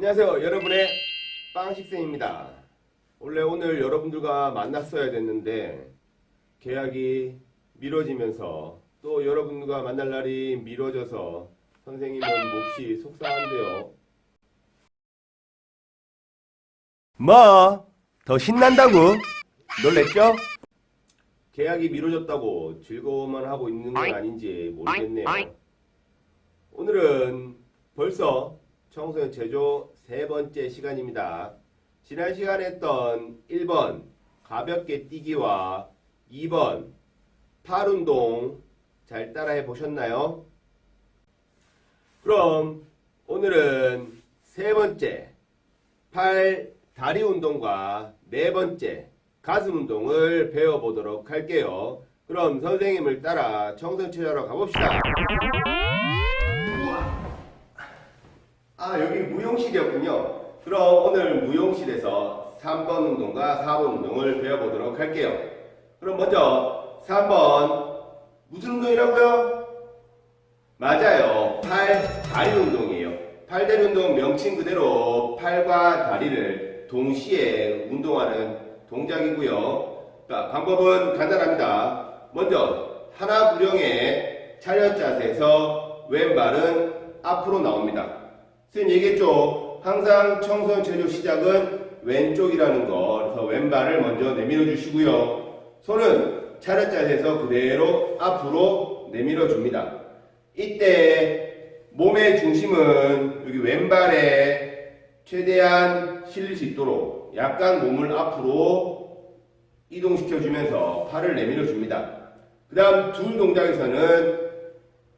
안녕하세요. 여러분의 빵식생입니다. 원래 오늘 여러분들과 만났어야 됐는데 계약이 미뤄지면서 또 여러분과 만날 날이 미뤄져서 선생님은 몹시 속상한데요. 뭐? 더 신난다고? 놀랬죠? 계약이 미뤄졌다고 즐거워만 하고 있는 건 아닌지 모르겠네요. 오늘은 벌써 청소년 제조 세 번째 시간입니다. 지난 시간에 했던 1번 가볍게 뛰기와 2번 팔 운동 잘 따라해 보셨나요? 그럼 오늘은 세 번째 팔 다리 운동과 네 번째 가슴 운동을 배워보도록 할게요. 그럼 선생님을 따라 청소년 체조하러 가봅시다. 아, 여기 무용실이었군요. 그럼 오늘 무용실에서 3번 운동과 4번 운동을 배워보도록 할게요. 그럼 먼저 3번 무슨 운동이라고요? 맞아요. 팔 다리 운동이에요. 팔다리 운동 명칭 그대로 팔과 다리를 동시에 운동하는 동작이고요. 자, 방법은 간단합니다. 먼저 하나 구령의 차렷 자세에서 왼발은 앞으로 나옵니다. 선생님 얘기했죠? 항상 청소년 체조 시작은 왼쪽이라는 거. 그래서 왼발을 먼저 내밀어 주시고요. 손은 차렷 자세에서 그대로 앞으로 내밀어 줍니다. 이때 몸의 중심은 여기 왼발에 최대한 실릴 수 있도록 약간 몸을 앞으로 이동시켜 주면서 팔을 내밀어 줍니다. 그 다음 둘 동작에서는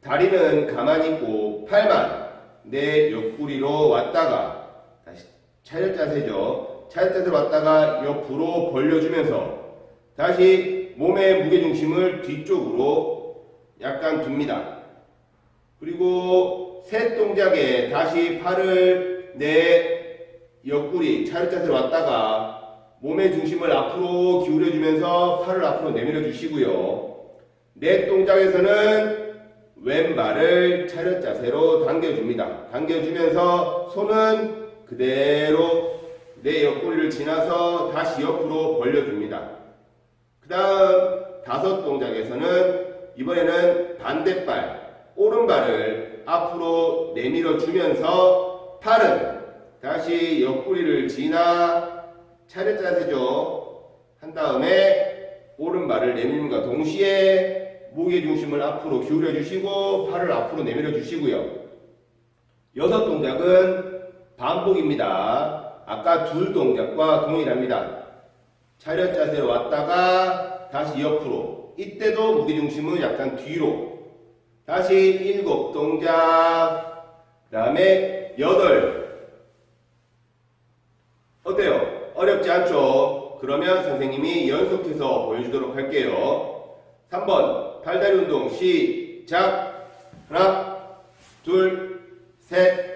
다리는 가만히 있고 팔만 내 옆구리로 왔다가 다시 차렷 자세죠. 차렷 자세로 왔다가 옆으로 벌려주면서 다시 몸의 무게 중심을 뒤쪽으로 약간 둡니다. 그리고 셋 동작에 다시 팔을 내 옆구리 차렷 자세로 왔다가 몸의 중심을 앞으로 기울여 주면서 팔을 앞으로 내밀어 주시고요. 넷 동작에서는 왼발을 차렷 자세로 당겨줍니다. 당겨주면서 손은 그대로 내 옆구리를 지나서 다시 옆으로 벌려줍니다. 그 다음 다섯 동작에서는 이번에는 반대발, 오른발을 앞으로 내밀어 주면서 팔은 다시 옆구리를 지나 차렷 자세죠. 한 다음에 오른발을 내밀는과 동시에 무게 중심을 앞으로 기울여 주시고 팔을 앞으로 내밀어 주시고요. 여섯 동작은 반복입니다. 아까 둘 동작과 동일합니다. 차렷 자세로 왔다가 다시 옆으로. 이때도 무게 중심은 약간 뒤로. 다시 일곱 동작. 그 다음에 여덟. 어때요? 어렵지 않죠? 그러면 선생님이 연속해서 보여주도록 할게요. 3번 팔다리 운동 시작. 하나, 둘, 셋,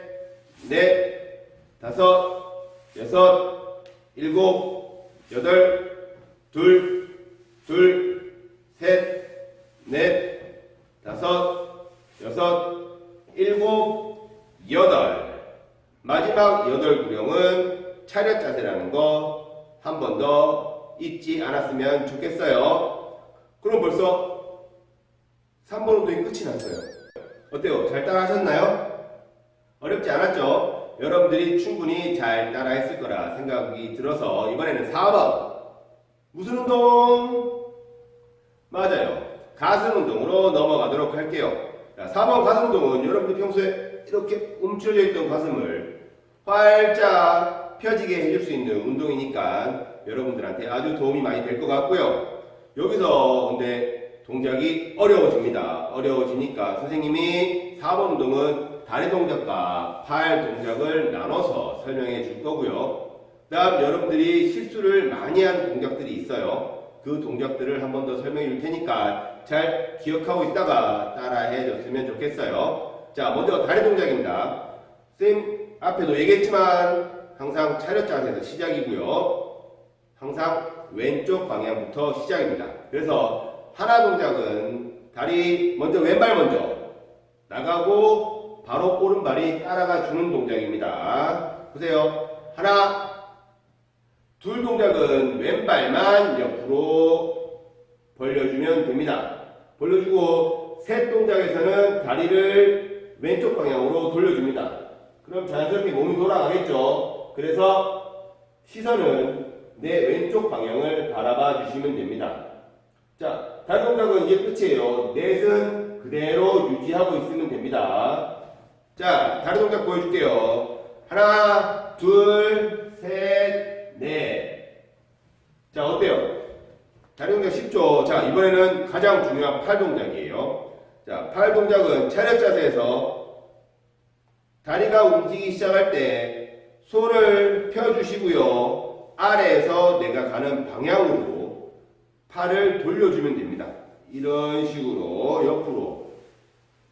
넷, 다섯, 여섯, 일곱, 여덟, 둘, 둘, 셋, 넷, 다섯, 여섯, 일곱, 여덟. 마지막 여덟 구령은 차렷 자세라는 거 한 번 더 잊지 않았으면 좋겠어요. 그럼 벌써 3번 운동이 끝이 났어요. 어때요? 잘 따라 하셨나요? 어렵지 않았죠? 여러분들이 충분히 잘 따라 했을 거라 생각이 들어서 이번에는 4번. 무슨 운동? 맞아요. 가슴 운동으로 넘어가도록 할게요. 자, 4번 가슴 운동은 여러분들 평소에 이렇게 움츠러져 있던 가슴을 활짝 펴지게 해줄 수 있는 운동이니까 여러분들한테 아주 도움이 많이 될 것 같고요. 여기서 근데 동작이 어려워집니다. 어려워지니까 선생님이 4번 운동은 다리 동작과 팔 동작을 나눠서 설명해 줄 거고요. 다음 여러분들이 실수를 많이 한 동작들이 있어요. 그 동작들을 한 번 더 설명해 줄 테니까 잘 기억하고 있다가 따라해 줬으면 좋겠어요. 자, 먼저 다리 동작입니다. 쌤 앞에도 얘기했지만 항상 차렷 자세에서 시작이고요. 항상 왼쪽 방향부터 시작입니다. 그래서 하나 동작은 다리 먼저 왼발 먼저 나가고 바로 오른발이 따라가 주는 동작입니다. 보세요. 하나, 둘 동작은 왼발만 옆으로 벌려주면 됩니다. 벌려주고 셋 동작에서는 다리를 왼쪽 방향으로 돌려줍니다. 그럼 자연스럽게 몸이 돌아가겠죠. 그래서 시선은 내 왼쪽 방향을 바라봐 주시면 됩니다. 자, 다른 동작은 이게 끝이에요. 넷은 그대로 유지하고 있으면 됩니다. 자, 다른 동작 보여줄게요. 하나, 둘, 셋, 넷. 자, 어때요? 다른 동작 쉽죠? 자, 이번에는 가장 중요한 팔 동작이에요. 자, 팔 동작은 차렷 자세에서 다리가 움직이기 시작할 때 손을 펴주시고요. 아래에서 내가 가는 방향으로 팔을 돌려주면 됩니다. 이런 식으로 옆으로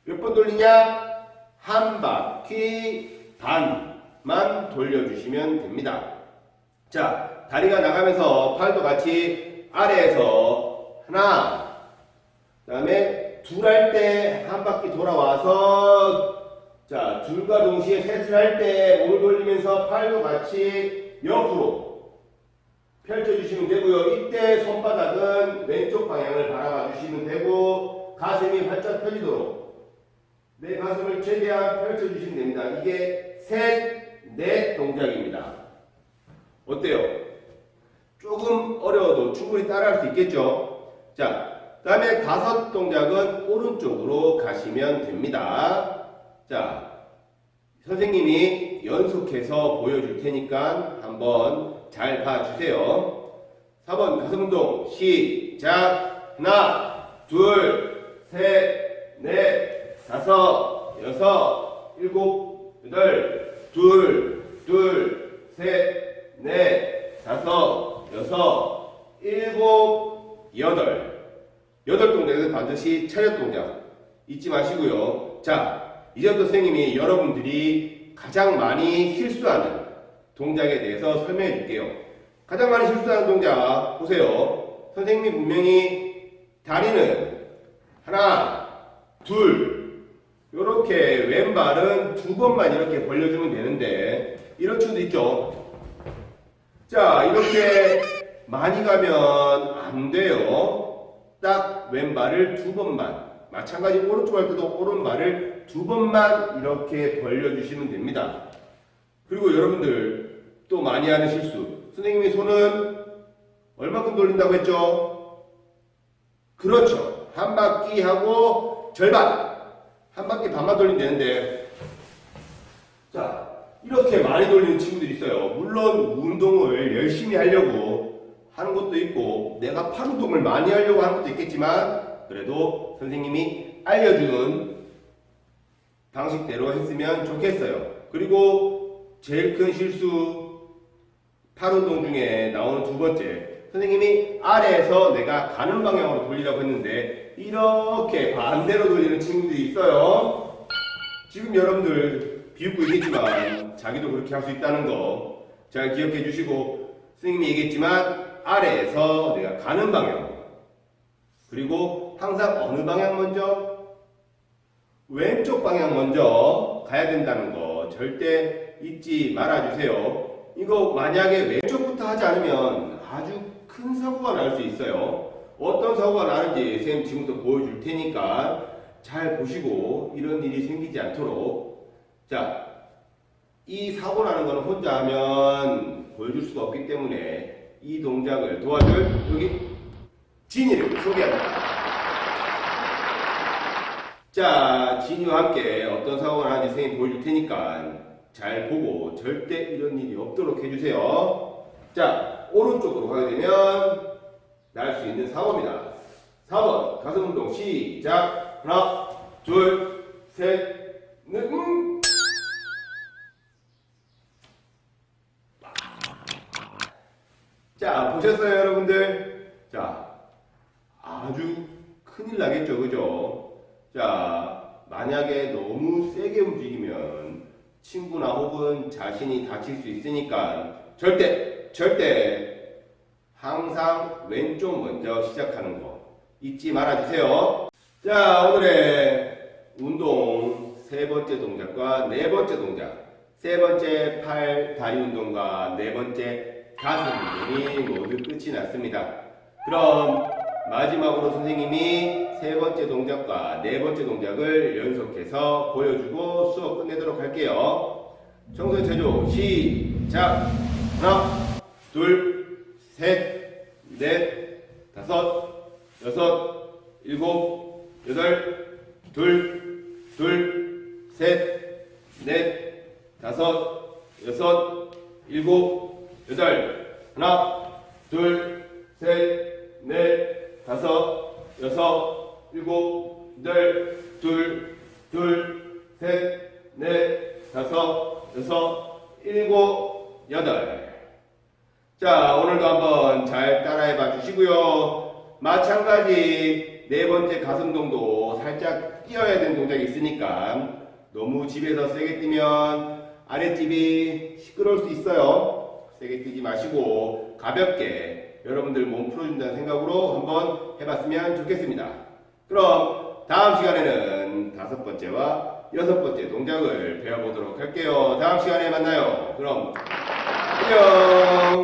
몇 번 돌리냐? 한 바퀴 반만 돌려주시면 됩니다. 자, 다리가 나가면서 팔도 같이 아래에서 하나, 그 다음에 둘 할 때 한 바퀴 돌아와서 자, 둘과 동시에 셋을 할 때 몸을 돌리면서 팔도 같이 옆으로 펼쳐주시면 되고요. 이때 손바닥은 왼쪽 방향을 바라봐 주시면 되고 가슴이 활짝 펴지도록 내 가슴을 최대한 펼쳐주시면 됩니다. 이게 셋, 넷 동작입니다. 어때요? 조금 어려워도 충분히 따라할 수 있겠죠? 자, 그 다음에 다섯 동작은 오른쪽으로 가시면 됩니다. 자, 선생님이 연속해서 보여줄 테니까 한번 잘 봐주세요. 4번 가슴 운동 시작. 하나, 둘, 셋, 넷, 다섯, 여섯, 일곱, 여덟, 둘, 둘, 셋, 넷, 다섯, 여섯, 일곱, 여덟. 여덟 동작은 반드시 차렷 동작 잊지 마시고요. 자, 이제부터 선생님이 여러분들이 가장 많이 실수하는 동작에 대해서 설명해 줄게요. 가장 많이 실수하는 동작 보세요. 선생님이 분명히 다리는 하나, 둘, 이렇게 왼발은 두 번만 이렇게 벌려주면 되는데 이런 친구도 있죠. 자, 이렇게 많이 가면 안 돼요. 딱 왼발을 두 번만. 마찬가지 오른쪽 할 때도 오른발을 두 번만 이렇게 벌려주시면 됩니다. 그리고 여러분들 또 많이 하는 실수. 선생님이 손은 얼마큼 돌린다고 했죠? 그렇죠. 한 바퀴 하고 절반. 한 바퀴 반만 돌리면 되는데. 자, 이렇게 많이 돌리는 친구들이 있어요. 물론 운동을 열심히 하려고 하는 것도 있고, 내가 팔 운동을 많이 하려고 하는 것도 있겠지만, 그래도 선생님이 알려주는 방식대로 했으면 좋겠어요. 그리고 제일 큰 실수, 팔 운동 중에 나오는 두 번째. 선생님이 아래에서 내가 가는 방향으로 돌리라고 했는데, 이렇게 반대로 돌리는 친구들이 있어요. 지금 여러분들 비웃고 있겠지만, 자기도 그렇게 할 수 있다는 거 잘 기억해 주시고, 선생님이 얘기했지만, 아래에서 내가 가는 방향. 그리고 항상 어느 방향 먼저? 왼쪽 방향 먼저 가야 된다는 거 절대 잊지 말아 주세요. 이거 만약에 왼쪽부터 하지 않으면 아주 큰 사고가 날 수 있어요. 어떤 사고가 나는지 선생님 지금부터 보여줄 테니까 잘 보시고 이런 일이 생기지 않도록 자, 이 사고 나는 거는 혼자 하면 보여줄 수가 없기 때문에 이 동작을 도와줄 여기 진이를 소개합니다. 자, 진이와 함께 어떤 사고가 나는지 선생님 보여줄 테니까 잘 보고 절대 이런 일이 없도록 해주세요. 자, 오른쪽으로 가게 되면 날 수 있는 사고입니다. 4번 가슴 운동 시작. 하나, 둘, 셋, 넷, 음. 자, 보셨어요, 여러분들? 자, 아주 큰일 나겠죠, 그죠? 자, 만약에 너무 세게 움직이면 친구나 혹은 자신이 다칠 수 있으니까 절대, 절대 항상 왼쪽 먼저 시작하는 거 잊지 말아 주세요. 자, 오늘의 운동 세 번째 동작과 네 번째 동작. 세 번째 팔 다리 운동과 네 번째 가슴 운동이 모두 끝이 났습니다. 그럼 마지막으로 선생님이 세 번째 동작과 네 번째 동작을 연속해서 보여주고 수업 끝내도록 할게요. 청소 제조 시작. 하나, 둘, 셋, 넷, 다섯, 여섯, 일곱, 여덟, 둘, 둘, 셋, 넷, 다섯, 여섯, 일곱, 여덟, 하나, 둘, 셋, 넷, 다섯, 여섯, 일곱, 여덟, 둘, 둘, 셋, 넷, 다섯, 여섯, 일곱, 여덟. 자, 오늘도 한번 잘 따라해 봐 주시고요. 마찬가지 네 번째 가슴동도 살짝 뛰어야 되는 동작이 있으니까 너무 집에서 세게 뛰면 아랫집이 시끄러울 수 있어요. 세게 뛰지 마시고 가볍게 여러분들 몸 풀어준다는 생각으로 한번 해봤으면 좋겠습니다. 그럼 다음 시간에는 다섯 번째와 여섯 번째 동작을 배워보도록 할게요. 다음 시간에 만나요. 그럼 안녕.